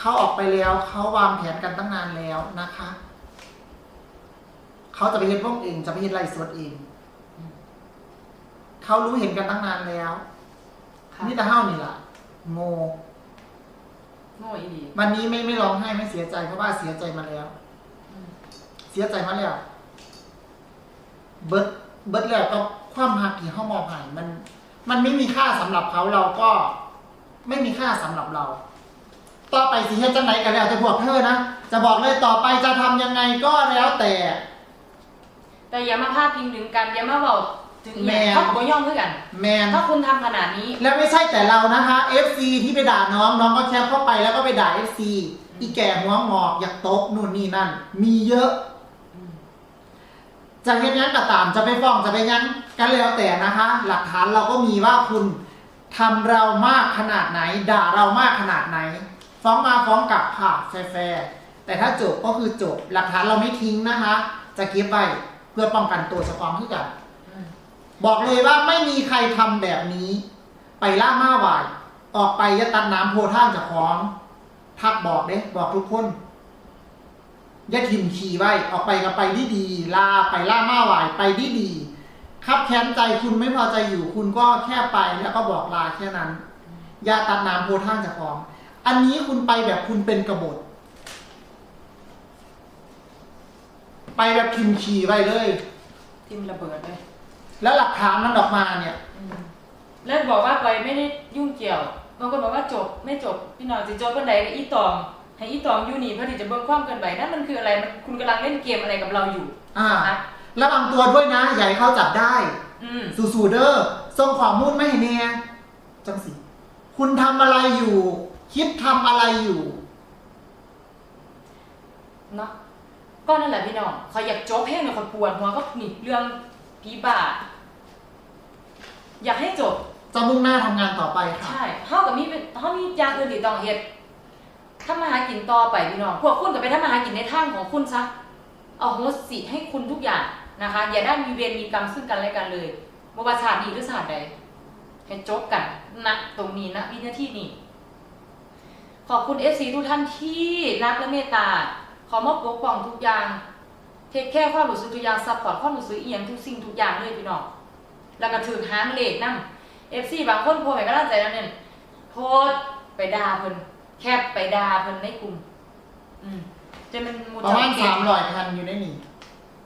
เขาออกไปแล้วเขาวางแผนกันตั้งนานแล้วนะคะ เขาจะไปเห็นพวกเองจะไปเห็นไล่สดเองเขารู้เห็นกันตั้งนานแล้วค่ะนี่แต่เฮ้านี่ล่ะโง่โง่อีดีวันนี้ไม่ไม่ร้องไห้ไม่เสียใจเพราะว่าเสียใจมาแล้วอืมเสียใจมาแล้ว เบิดเบิดแล้วก็ความหักที่เขามองผ่านมัน มันไม่มีค่าสำหรับเขาเราก็ไม่มีค่าสำหรับเรา ต่อไปสิเฮ็ดจังไหนกันแล้วแต่พวกเธอนะ จะบอกเลยต่อไปจะทำยังไงก็แล้วแต่ แต่อย่ามาพาดพิงถึงกันอย่ามาบอกถึงอีแม่กเขาก็ย่อมเพื่อกัน แมน ถ้าคุณทำขนาดนี้ แล้วไม่ใช่แต่เรานะคะ FC ที่ไปด่าน้องน้องก็แคปเข้าไปแล้วก็ไปด่า FC อีแก่หัวงอกอยากตบนู่นนี่นั่น มีเยอะจะเฮ็ดงั้นก็ตามจะไปฟ้องจะไปงั้นกันแล้วแต่นะคะ หลักฐานเราก็มีว่าคุณทำเรามากขนาดไหน ด่าเรามากขนาดไหน ฟ้องมาฟ้องกลับค่ะแฟร์แต่ถ้าจบก็คือจบหลักฐานเราไม่ทิ้งนะคะ จะเก็บไว้เพื่อป้องกันตัวเฉพาะที่กันบอกเลยว่าไม่มีใครทำแบบนี้ ไปล่ามาหวายออกไปยะตัดน้ำโพท่านจากของทักบอกเด้บอกทุกคนอย่าทิมขี่ไว้ออกไปก็ไปดีดีลาไปล่ามาหวายไปดีดีครับแค้นใจคุณไม่พอใจอยู่คุณก็แค่ไปแล้วก็บอกลาแค่นั้นยาตัดน้ำโพท่านจากของ อันนี้คุณไปแบบคุณเป็นกบฏ ไปแบบทิมขี่ไว้เลย ทิมระเบิดเลยแล้วหลักฐานนั้นออกมาเนี่ยแล้วบอกว่าไปไม่ได้ยุ่งเกี่ยวบางคนบอกว่าจบไม่จบพี่น้องจะจบกันใดกับอีตอง ให้อีตองอยู่นี่เพื่อที่จะเบิกความเกินไปนั่นมันคืออะไรมันคุณกำลังเล่นเกมอะไรกับเราอยู่อ่านะระวังตัวด้วยนะอย่าให้เขาจับได้ อืมสู่ๆเด้อส่งความมุ่นไม่เห็นแน่จังสิ คุณทำอะไรอยู่ คิดทำอะไรอยู่เนาะก็นั่นแหละพี่น้องขอยอยากจบเพลงเนี่ยขอยปวดหัวก็หนีเรื่องผีบาทอยากให้จบจะมุ่งหน้าทำงานต่อไปค่ะใช่เฮากับมีเป็นเฮามีอย่างอื่นที่ต้องเฮ็ดทำมาหากินต่อไปพี่น้องพวกคุณก็ไปทำมาหากินในทางของคุณซะเอาโหสิให้คุณทุกอย่างนะคะ อย่าได้มีเวรมีกรรมซึ่งกันและกันเลยบ่ว่าชาตินี้หรือชาติใดให้จบกันณตรงนี้ณวินาทีนี้ ขอบคุณ FC ทุกท่านที่รักและเมตตา ขอมอบปกป้องทุกอย่าง เทคแค่ความรู้สึกทุกอย่างซัพพอร์ตความรู้สึกอีหยังทุกสิ่งทุกอย่างเลยพี่น้องแล้วก็ถือหางเลขนำ FC บางคนโพสต์ให้กำลังใจแล้วเนี่ยโพสต์ไปด่าเพิ่นแคปไปด่าเพิ่นในกลุ่ม อืมจะเป็นหมูประมาณเจ้สามร้อยพันอยู่ในนี้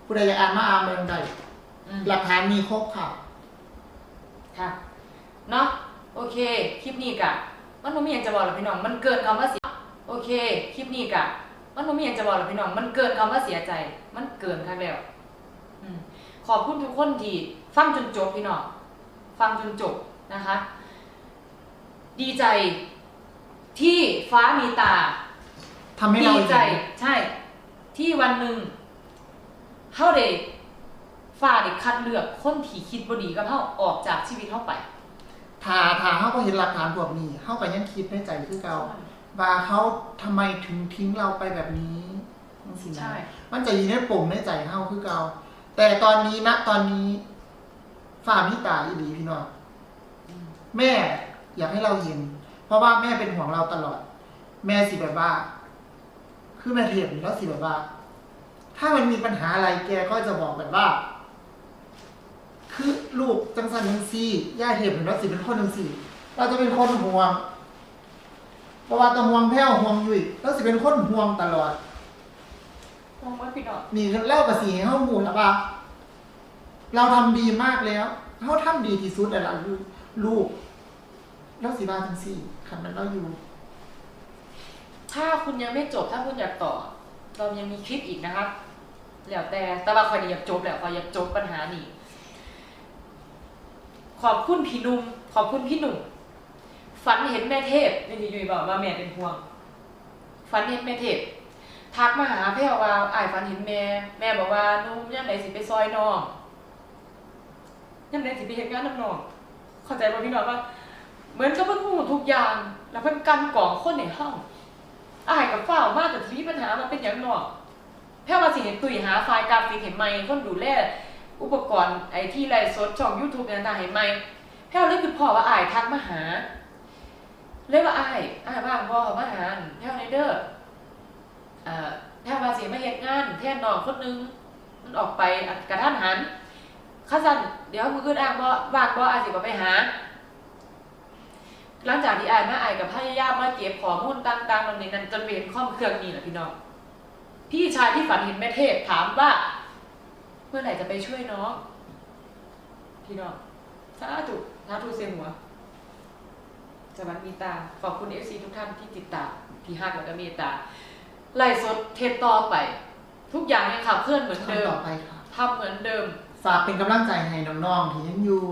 ผู้ใดอยากอ่านมาอ่านเมืองใดอืมหลักฐานมีครบค่ะ ค่ะ เนาะโอเค คลิปนี้กะ มันบ่มีหยังจะบอกหรอกพี่น้อง มันเกินคำว่าเสีย โอเค คลิปนี้กะ มันบ่มีหยังจะบอกหรอกพี่น้อง มันเกินคำว่าเสียใจ มันเกินคักแล้วอืมขอบคุณทุกคนที่ฟังจนจบพี่น้อง ฟังจนจบนะคะ ดีใจที่ฟ้ามีตา ทำให้เราดีใจ เห็นใช่ ที่วันหนึ่งเฮาได้ฟ้าได้คัดเลือกคนที่คิดบ่ดีกับเฮาออกจากชีวิตเฮาไป ถ้าถ้าเขาก็เห็นหลักฐานพวกนี้เขาก็ยังคิดในใจคือเก่าว่าเขาทำไมถึงทิ้งเราไปแบบนี้จังสินะใช่มันจะอยู่ในปุ่มในใจเฮาคือเก่าแต่ตอนนี้นะตอนนี้ฝ่ามิตาอีหลีพี่น้องแม่อยากให้เราเห็น เพราะว่าแม่เป็นห่วงเราตลอด แม่สิแบบว่า คือแม่เทียบนี่แล้วสิแบบว่า ถ้ามันมีปัญหาอะไรแกก็จะบอกแบบว่า คือลูกจังสันจังซี่ย่าเทียบเห็นว่าสิเป็นคนจังซี่เราจะเป็นคนห่วงเพราะว่าแตะห่วงแพ้วห่วงอยู่แล้วสิเป็นคนห่วงตลอดมองว่าพี่น้องนี่เล่ากับสีให้เขาหมูแล้วว่า เราทำดีมากแล้วเขาทำดีที่สุดแล้วล่ะลูกลูก แล้วสีบาทั้งสี่ขันมันเราอยู่ ถ้าคุณยังไม่จบถ้าคุณอยากต่อ เรายังมีคลิปอีกนะครับแล้วแต่แต่ว่าคอยอยากจบแหละคอยอยากจบปัญหานี้ ขอบคุณพี่นุ่ม ขอบคุณพี่หนุ่ม ฝันเห็นแม่เทพนี่ยุยบอกว่าแม่เป็นห่วง ฝันเห็นแม่เทพทักมาหาแพ่วว่าอ้ายฝันเห็นแม่ แม่บอกว่านุ่มย่ำไหนสิไปซอยน้องย่ำไหนสิไปเห็นงานน้ำน้องเข้าใจว่าพี่น้องว่า เหมือนกับเพิ่นพูดทุกอย่าง แล้วเพิ่นกันกล่องคนในห้องอายกับฝ้ามากแต่ที่มีปัญหามันเป็นอย่างหนอกแพ่ว่าสิเห็นตุยหาไฟล์กราฟิกเห็นไหมคนดูแล อุปกรณ์ไอที่ไลฟ์สดช่อง YouTube ต่างๆเห็นไหมแพ่วเลยคือพ่อว่าอายทักมาหา เลยว่าอายอายว่างบ่มาหาแพ่วในเด้อเอแพทย์ภาษีมาเฮ็ดงาน แทนน้องคนนึงมันออกไปกระทันหันข้าสันเดี๋ยวมือขึ้นอ้างบ่ว่างบ่อาจสิบ่ไปหา หลังจากที่อายมาอายกับพยายามมาเก็บข้อมูลต่างๆตรงนี้นั้นจนไปเห็นข้อมเครื่องนี้แหละพี่น้องพี่ชายที่ฝันเห็นแม่เทพถามว่า มื่อไหร่จะไปช่วยน้อง พี่น้องสาธุสาธุเสียหัวสวัสดีตา ขอบคุณเอฟซีทุกท่านที่ติดตามที่ฮักแล้วก็เมตตาไล่สดเทปต่อไป ทุกอย่างยังขับเคลื่อนเหมือนเดิทำมต่อไปค่ะทำเหมือนเดิม ฝากเป็นกำลังใจให้น้องๆที่ยังอยู่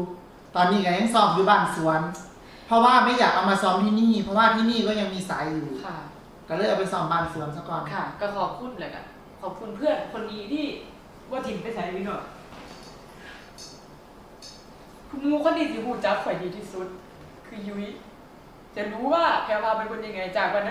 ตอนนี้ก็ยังซ้อมอยู่บ้านสวน เพราะว่าไม่อยากเอามาซ้อมที่นี่ เพราะว่าที่นี่ก็ยังมีสายอยู่ค่ะ ก็เลยเอาไปซ้อมบ้านสวนซะก่อนค่ะ ก็ขอบคุณเลยกันขอบคุณเพื่อนคนนี้ที่ ว่าถิ่นไปใส่พี่หน่อยคุณมูคนดีสิหูจักข่อยดีที่สุด คือยุ้ยจะรู้ว่าแพรวาเป็นคนยังไงจากวันนั้น